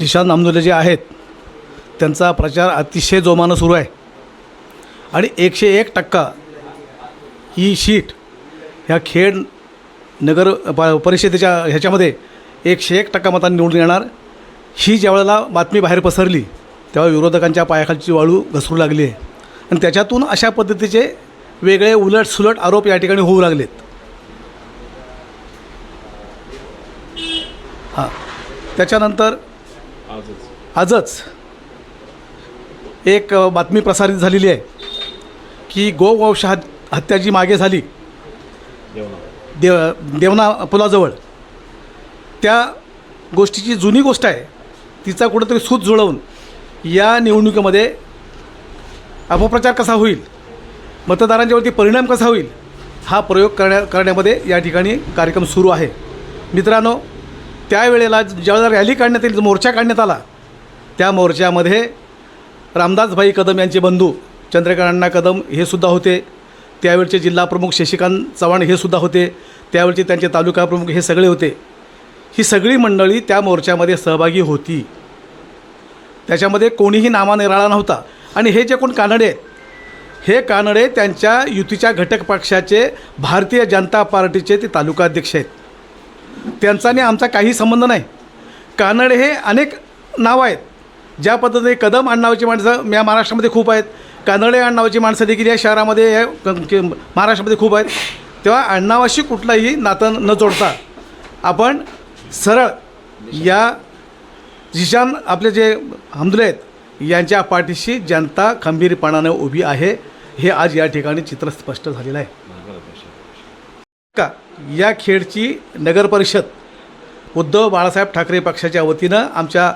ईशान नामदुले जे आहेत त्यांचा प्रचार अतिशय जोमानं सुरू आहे. आणि एकशे एक टक्का ही शीट ह्या खेड नगर प परिषदेच्या ह्याच्यामध्ये एकशे एक टक्का मतांनी निवडून येणार. ही ज्या वेळेला बातमी बाहेर पसरली तेव्हा विरोधकांच्या पायाखालची वाळू घसरू लागली आहे. आणि त्याच्यातून अशा पद्धतीचे वेगळे उलट सुलट आरोप या ठिकाणी होऊ लागलेत. हां. त्याच्यानंतर आजच एक बातमी प्रसारित झालेली आहे की गोवंश हत हत्या जी मागे झाली. देव देवना पुलाजवळ. त्या गोष्टीची जुनी गोष्ट आहे. तिचा कुठंतरी सूत जुळवून या निवडणुकीमध्ये अपप्रचार कसा होईल मतदारांच्यावरती परिणाम कसा होईल हा प्रयोग करण्या करण्यामध्ये या ठिकाणी कार्यक्रम सुरू आहे. मित्रांनो त्यावेळेला ज्यावेळेला रॅली काढण्यात येईल मोर्चा काढण्यात आला त्या मोर्चामध्ये रामदासभाई कदम यांचे बंधू चंद्रकांत कदम हे सुद्धा होते. त्यावेळचे जिल्हा प्रमुख शशिकांत चव्हाण हे सुद्धा होते. त्यावेळचे त्यांचे तालुका प्रमुख हे सगळे होते. ही सगळी मंडळी त्या मोर्चामध्ये सहभागी होती. त्याच्यामध्ये कोणीही नामानिराळा नव्हता. आणि हे जे कोण कानडे आहेत हे कानडे त्यांच्या युतीच्या घटक पक्षाचे भारतीय जनता पार्टीचे ते तालुका अध्यक्ष आहेत. त्यांचा आणि आमचा काही संबंध नाही. कानड हे अनेक नावं आहेत. ज्या पद्धतीने कदम आडनावाची माणसं या महाराष्ट्रामध्ये खूप आहेत. कानडे आडनावाची माणसं देखील या शहरामध्ये या क- महाराष्ट्रामध्ये खूप आहेत. तेव्हा आडनावाशी कुठलाही नातं न जोडता आपण सरळ या जिशान आपले जे हमदुले आहेत यांच्या पाठीशी जनता खंबीरपणाने उभी आहे. हे आज या ठिकाणी चित्र स्पष्ट झालेलं आहे. का? या खेडची नगरपरिषद उद्धव बाळासाहेब ठाकरे पक्षाच्या वतीनं आमच्या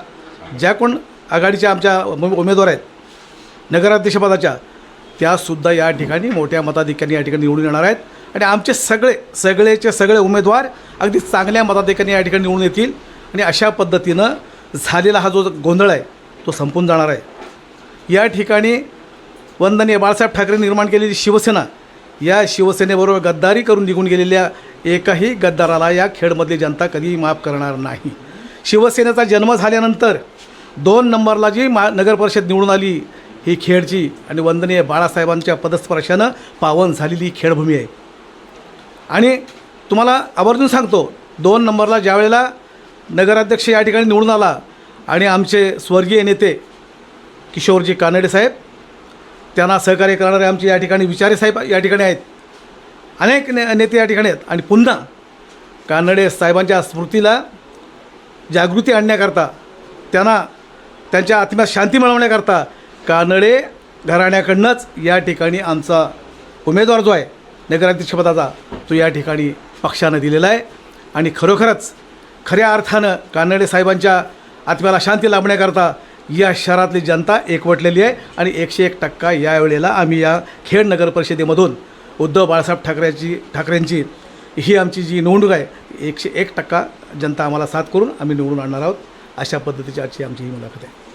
ज्या कोण आघाडीच्या आमच्या उमेदवार आहेत नगराध्यक्षपदाच्या त्यासुद्धा या ठिकाणी मोठ्या मताधिक्याने या ठिकाणी निवडून येणार आहेत. आणि आमचे सगळे सगळेचे सगळे उमेदवार अगदी चांगल्या मताधिक्याने या ठिकाणी निवडून येतील. आणि अशा पद्धतीनं झालेला हा जो गोंधळ आहे तो संपून जाणार आहे. या ठिकाणी वंदनीय बाळासाहेब ठाकरे निर्माण केलेली शिवसेना या शिवसेनेबरोबर गद्दारी करून निघून गेलेल्या एकाही गद्दाराला या खेडमधली जनता कधीही माफ करणार नाही. शिवसेनेचा जन्म झाल्यानंतर दोन नंबरला जी मा नगरपरिषद निवडून आली ही खेडची आणि वंदनीय बाळासाहेबांच्या पदस्पर्शानं पावन झालेली खेळभूमी खेडभूमी आहे. आणि तुम्हाला आवर्जून सांगतो दोन नंबरला ज्यावेळेला नगराध्यक्ष या ठिकाणी निवडून आला आणि आमचे स्वर्गीय नेते किशोरजी कानडे साहेब त्यांना सहकार्य करणारे आमचे या ठिकाणी विचारे साहेब या ठिकाणी आहेत. अनेक ने नेते या ठिकाणी आहेत. आणि पुन्हा कानडे साहेबांच्या स्मृतीला जागृती आणण्याकरता त्यांना त्यांच्या आत्म्यात शांती मिळवण्याकरता कानडे घराण्याकडनंच या ठिकाणी आमचा उमेदवार जो आहे नगराध्यक्षपदाचा तो या ठिकाणी पक्षानं दिलेला आहे. आणि खरोखरच खऱ्या अर्थानं कानडे साहेबांच्या आत्म्याला शांती लाभण्याकरता या शहरातली जनता एकवटलेली आहे आणि एकशे एक टक्का यावेळेला आम्ही या खेड नगर परिषदेमधून उद्धव बाळासाहेब ठाकरेची ठाकरेंची ही आमची जी निवडणूक आहे एकशे एक टक्का जनता आम्हाला साथ करून आम्ही निवडून आणणार आहोत. अशा पद्धतीची आजची आमची ही मुलाखत आहे.